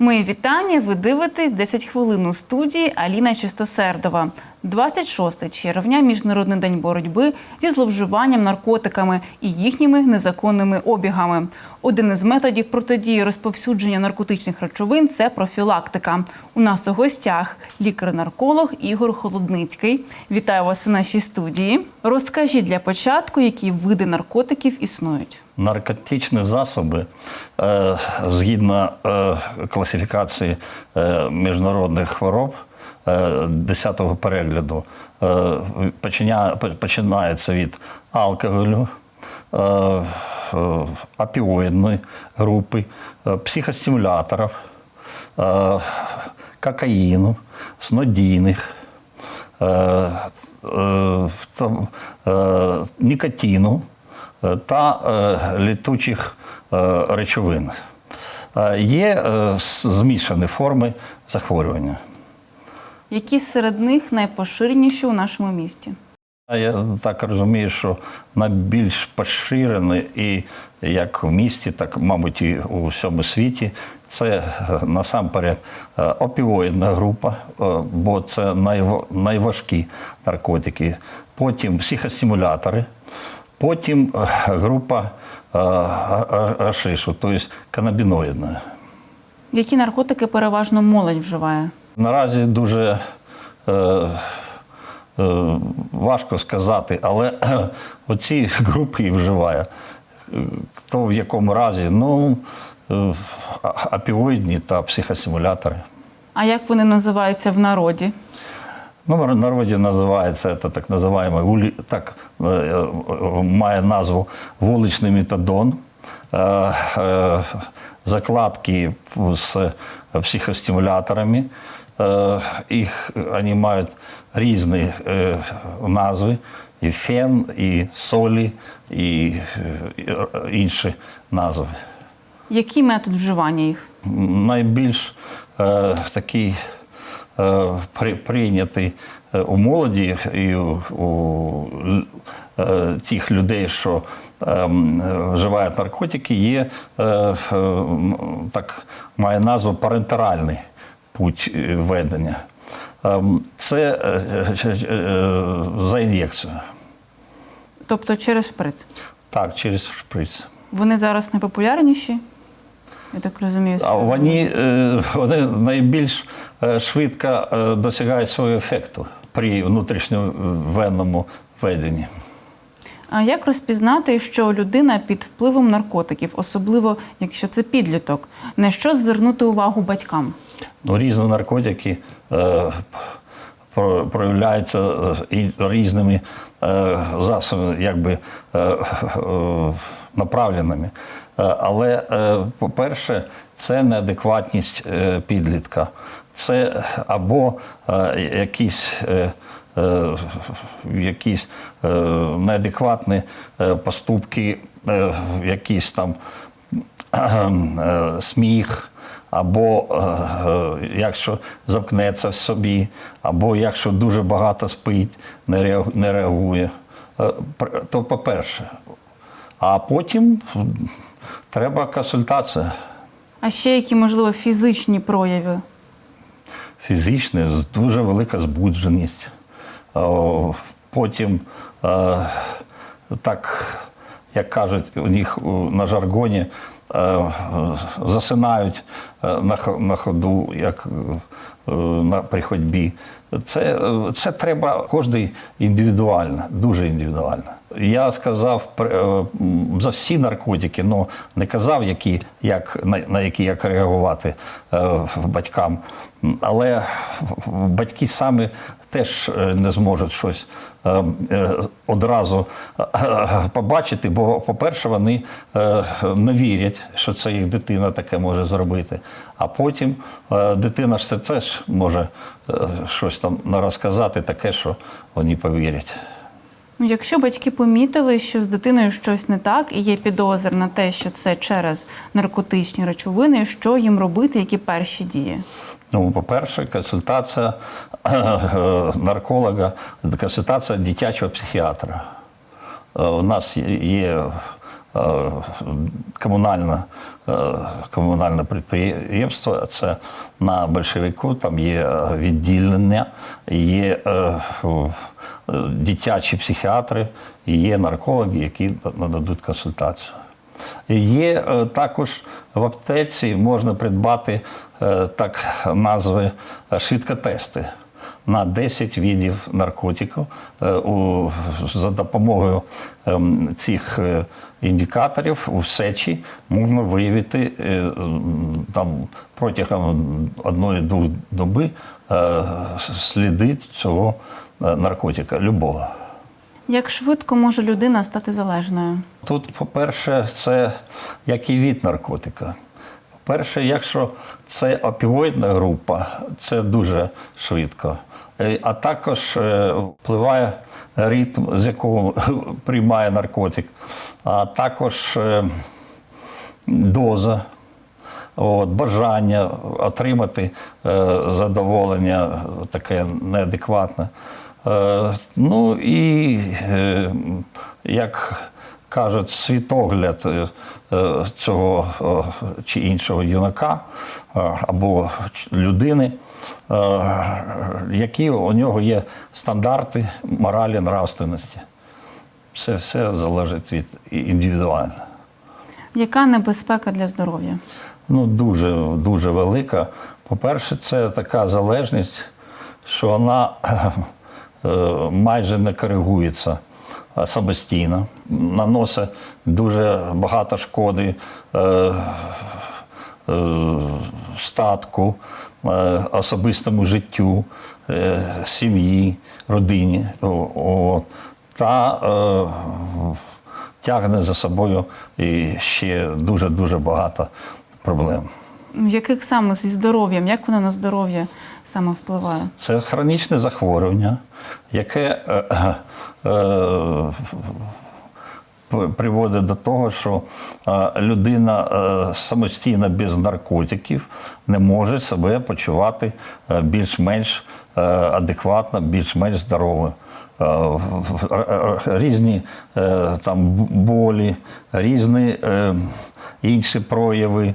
Мої вітання. Ви дивитесь 10 хвилин у студії Аліна Чистосердова. 26 червня Міжнародний день боротьби зі зловживанням наркотиками і їхніми незаконними обігами. Один із методів протидії розповсюдження наркотичних речовин це профілактика. У нас у гостях лікар-нарколог Ігор Холодницький. Вітаю вас у нашій студії. Розкажіть для початку, які види наркотиків існують. Наркотичні засоби е, згідно е, класифікації е, міжнародних хвороб 10-го перегляду е, починається від алкоголю, е, е, опіоїдної групи, е, психостимуляторів, е, кокаїну, снодійних, е, е, е, нікотину е, та е, літучих е, речовин. Е, Є е, змішані форми захворювання. Які серед них найпоширеніші у нашому місті? Я так розумію, що найбільш поширений і як в місті, так, мабуть, і у всьому світі, це е, насамперед е, опіоїдна група, е, бо це найва- найважкі наркотики. Потім психостимулятори, потім група а- тобто канабіноїдна. Які наркотики переважно молодь вживає? Наразі дуже е, е, важко сказати, але оці групи і вживає. Хто в якому разі? Ну, е, опіоїдні та психостимулятори. А як вони називаються в народі? Ну, в народі називається це так називаємо так е, е, має назву вуличний метадон. Закладки з психостимуляторами. Е, Їх вони мають різні е, назви: і фен, і солі, і е, інші назви. Який метод вживання їх? Найбільш е, такий е, прийнятий е, у молоді і у, е, тих людей, що е, вживають наркотики, є е, е, так має назву парентеральний путь е, ведення. Ем, Це е, е, за ін'єкцію. Тобто через шприц. Так, через шприц. Вони зараз найпопулярніші? Я так розумію. А вони, вони найбільш швидко досягають свого ефекту при внутрішньовенному веденні. Як розпізнати, що людина під впливом наркотиків, особливо якщо це підліток, на що звернути увагу батькам? Ну, різні наркотики е, проявляються е, і різними е, засобами, якби е, е, направленими. Е, Але, е, по-перше, це неадекватність підлітка. Це або якісь. Е, Якісь е, неадекватні е, поступки, якісь там сміх, або якщо замкнеться в собі, або якщо дуже багато спить, не реагує. То по-перше. А потім треба консультація А ще які, можливо, фізичні прояви? фізична, з- дуже велика збудженість. О, Потім, е, так, як кажуть, у них на жаргоні е, е, засинають е, на ходу, як е, при ходьбі. Це, е, це треба кожен індивідуально, дуже індивідуально. Я сказав е, за всі наркотики, але не казав, які, як, на, на які як реагувати е, батькам. Але батьки самі теж е, не зможуть щось е, е, одразу побачити, бо, по-перше, вони не вірять, що це їх дитина таке може зробити. А потім дитина ж це теж може щось там розказати, таке, що вони повірять. Ну, якщо батьки помітили, що з дитиною щось не так, і є підозр на те, що це через наркотичні речовини, що їм робити, які перші дії? Ну, по-перше, консультація е, нарколога, консультація дитячого психіатра. Е, У нас є е, комунальне, комунальне підприємство. Це на Большевику, там є відділення, є дитячі психіатри, є наркологи, які нададуть консультацію. Є е, також в аптеці можна придбати е, так назви е, швидкотести на 10 видів наркотиків. За допомогою ем, цих індикаторів у сечі можна виявити там, протягом одної-двох доби сліди цього наркотика, любого. Як швидко може людина стати залежною? Тут, по-перше, це як і від наркотика. По-перше, якщо це опіоїдна група, це дуже швидко. Е, А також е, впливає ритм, з якого приймає наркотик, а також е, доза, от, бажання отримати задоволення таке неадекватне. Е, ну і, е, як кажуть, світогляд е, цього чи іншого юнака або людини, які у нього є стандарти моралі, нравственності. Це все залежить від індивідуально. Яка небезпека для здоров'я? Ну, дуже, дуже велика. По-перше, це така залежність, що вона майже не коригується е, самостійно, наносить дуже багато шкоди е, е, статку, е, особистому життю, е, сім'ї, родині. Та е, тягне за собою і ще дуже-дуже багато проблем. Яких саме зі здоров'ям? Як воно на здоров'я саме впливає? Це хронічне захворювання, яке е, е, п- приводить до того, що е, людина е, самостійно без наркотиків не може себе почувати е, більш-менш е, адекватно, більш-менш здоровою. Е, Різні е, там болі, різні е, інші прояви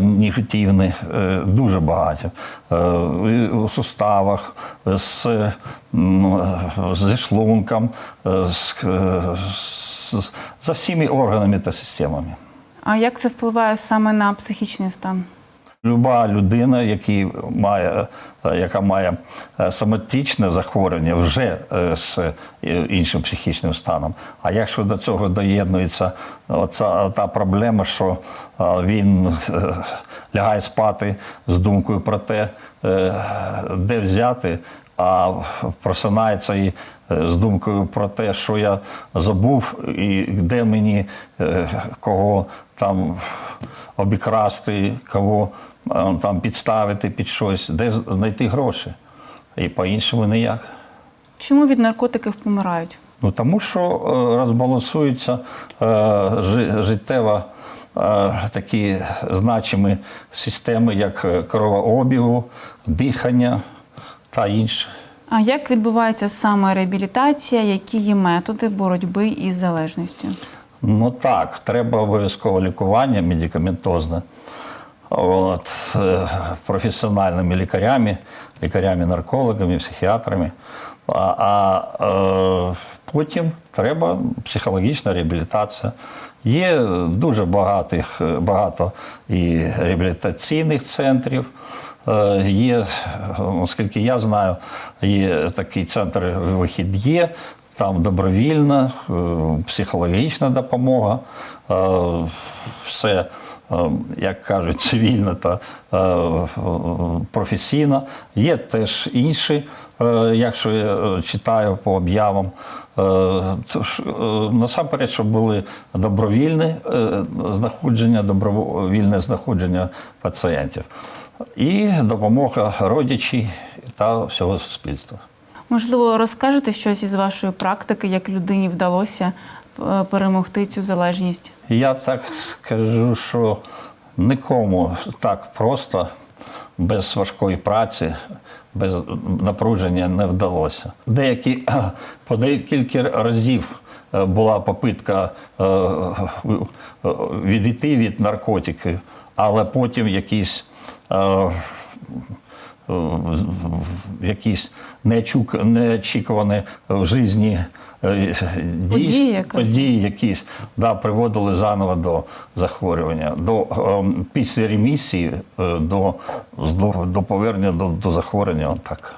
негативні, дуже багато. У суставах, з, зі шлунком, з, з- за всіми органами та системами. А як це впливає саме на психічний стан? Люба людина, які має, е, яка має е, соматичне захворювання вже е, з іншим психічним станом. А якщо до цього доєднується оця та проблема, що він лягає спати з думкою про те, де взяти, а просинається і е, з думкою про те, що я забув, і де мені е, кого там обікрасти, кого е, там підставити під щось, де знайти гроші. І по-іншому ніяк. Чому від наркотиків помирають? Ну тому що розбалансуються жи- життєво е, такі значимі системи, як кровообігу, дихання та інше. А як відбувається саме реабілітація? Які є методи боротьби із залежністю? Ну так, треба обов'язково лікування медикаментозне. От, е, професіональними лікарями, лікарями-наркологами, психіатрами. А, а е, потім треба психологічна реабілітація. Є дуже багатих, багато і реабілітаційних центрів. Е, Є, оскільки я знаю, є такий центр вихід є, там добровільна, е, психологічна допомога, е, все, як кажуть, цивільно та професійно. Є теж інші, якщо я читаю по об'явам. Е, Тож, е, насамперед, щоб були добровільне е, знаходження, добровільне знаходження пацієнтів і допомога родичів та всього суспільства. Можливо, розкажете щось із вашої практики, як людині вдалося перемогти цю залежність? Я так скажу, що нікому так просто без важкої праці, без напруження не вдалося. Деякі по декілька разів е, була попитка е, е, відійти від наркотиків, але потім якісь. Е, якісь неочікувані в житті е, Події, дії, події якісь да, приводили заново до захворювання, до е, після ремісії до, до, повернення до, до захворювання. Так.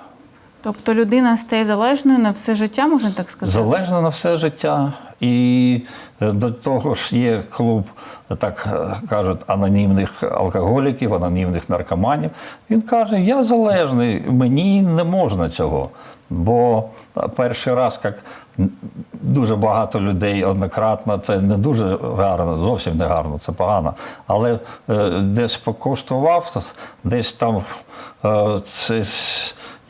Тобто людина стає залежною на все життя, можна так сказати? Залежно на все життя. І е, до того ж є клуб, так е, кажуть, анонімних алкоголіків, анонімних наркоманів. Він каже: я залежний, мені не можна цього. Бо е, перший раз, як дуже багато людей однократно, це не дуже гарно, зовсім не гарно, це погано. Але е, десь покоштував, десь там е, це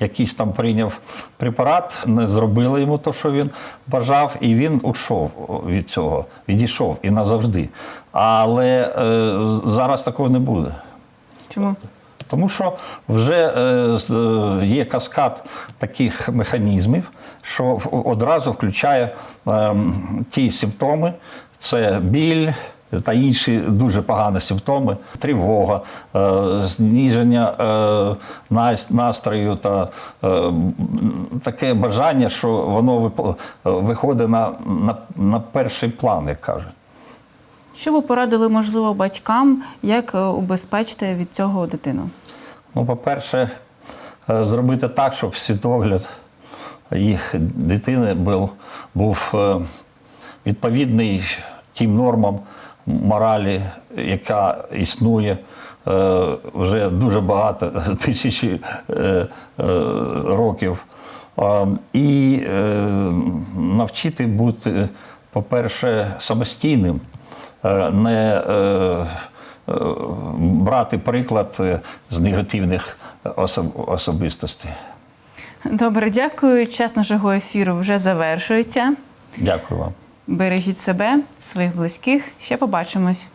якийсь там прийняв препарат, не зробили йому те, що він бажав, і він ушов від цього, відійшов і назавжди. Але е, зараз такого не буде. Чому? Тому що вже е, е, є каскад таких механізмів, що одразу включає е, ті симптоми: це біль. Та інші дуже погані симптоми, тривога, е, зниження е, настрою та е, таке бажання, що воно виходить на, на, на перший план, як кажуть. Що ви порадили, можливо, батькам, як убезпечити від цього дитину? Ну, по-перше, зробити так, щоб світогляд їх дитини був, був відповідний тим нормам моралі, яка існує е, вже дуже багато тисячі е, е, років. І навчити бути, по-перше, самостійним, не брати приклад з негативних особ- особистостей. Добре, дякую. Час нашого ефіру вже завершується. Дякую вам. Бережіть себе, своїх близьких. Ще побачимось.